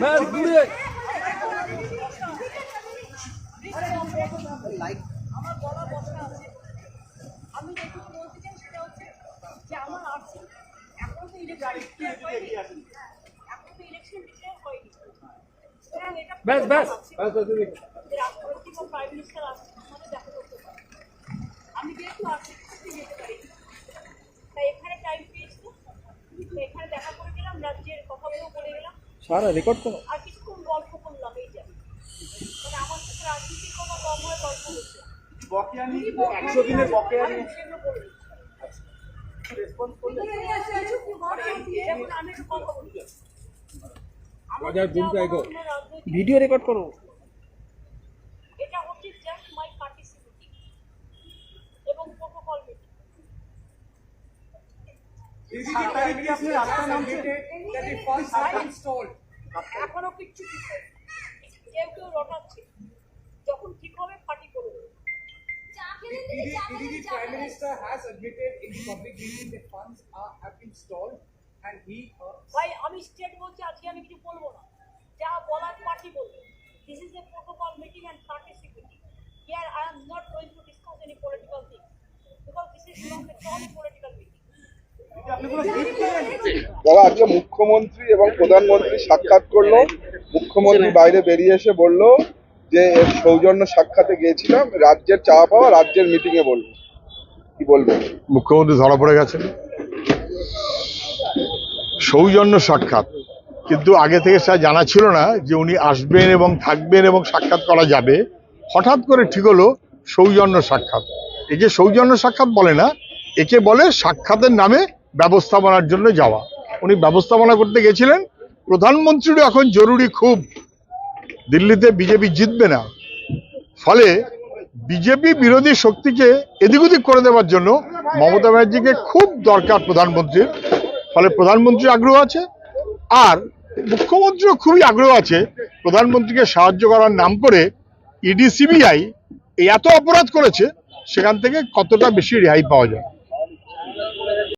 ব্যাস দূরে আমার বলা কথা আছে। আমি যেটুকু বলতে চাই সেটা হচ্ছে যে আমার আর্থিক এখনও তো ইলেকশন এখনও তো ইলেকশন ডিক্লেয়ার হয়নি। সুতরাং এটা ব্যাস ব্যাস। রাষ্ট্রপতি বা প্রাইম মিনিস্টার আসছে আমাদের দেখা করতে পারে আমি যেহেতু ক্ষেত্রে যেতে পারি তাই এখানে টাইম পেয়েছি এখানে দেখা করে গেলাম রাজ্যের কথাগুলো বলে গেলাম সারা রেকর্ড করো আর কিছুক্ষণ গল্প করলাম এই যে। মানে আমার সাথে কম হয় গল্প হচ্ছে বকেয়া নিয়ে একশো দিনের বকেয়া নিয়ে সেগুলো রেসপন্স করলে যেমন আমি কথা বলি। বাজার জুম টু আইগো। রাজনৈতিক- ভিডিও রেকর্ড করো। এটা হচ্ছে জাস্ট মাই পার্টিসিপেটিং এবং প্রোটোকল মিটিং সাত তারিখ কি আপনি রাস্তা নামছে এখনও কিচ্ছু ঠিক কেউ কেউ রটাচ্ছে। যখন ঠিক হবে পার্টি করবে। The Prime Minister has admitted in the public meeting that funds are, have been stalled and he uh, ভাই আমি স্টেট বলছি আজকে আমি কিছু বলব না। যা বলার পার্টি বলবে। This is a protocol meeting and participating here I am not going to discuss any political thing because this is not a non যারা আজকে মুখ্যমন্ত্রী এবং প্রধানমন্ত্রী সাক্ষাৎ করল, মুখ্যমন্ত্রী বাইরে বেরিয়ে এসে বলল যে সৌজন্য সাক্ষাতে গিয়েছিলাম, রাজ্যের চাওয়া পাওয়া, রাজ্যের মিটিং এ বলব। কি বলবেন মুখ্যমন্ত্রী ধরা পড়ে গেছেন। সৌজন্য সাক্ষাৎ। কিন্তু আগে থেকে স্যার জানা ছিল না যে উনি আসবেন এবং থাকবেন এবং সাক্ষাৎ করা যাবে। হঠাৎ করে ঠিক হলো সৌজন্য সাক্ষাৎ। একে সৌজন্য সাক্ষাৎ বলে না, একে বলে সাক্ষাতের নামে ব্যবস্থাপনার জন্য যাওয়া। উনি ব্যবস্থাপনা করতে গেছিলেন। প্রধানমন্ত্রীরও এখন জরুরি খুব। দিল্লিতে বিজেপি জিতবে না। ফলে বিজেপি বিরোধী শক্তিকে এদিক ওদিক করে দেওয়ার জন্য মমতা ব্যানার্জিকে খুব দরকার প্রধানমন্ত্রীর। ফলে প্রধানমন্ত্রীর আগ্রহ আছে। আর মুখ্যমন্ত্রীও খুবই আগ্রহ আছে প্রধানমন্ত্রীকে সাহায্য করার নাম করে ইডি সিবিআই এত অপরাধ করেছে, সেখান থেকে কতটা বেশি রেহাই পাওয়া যায়।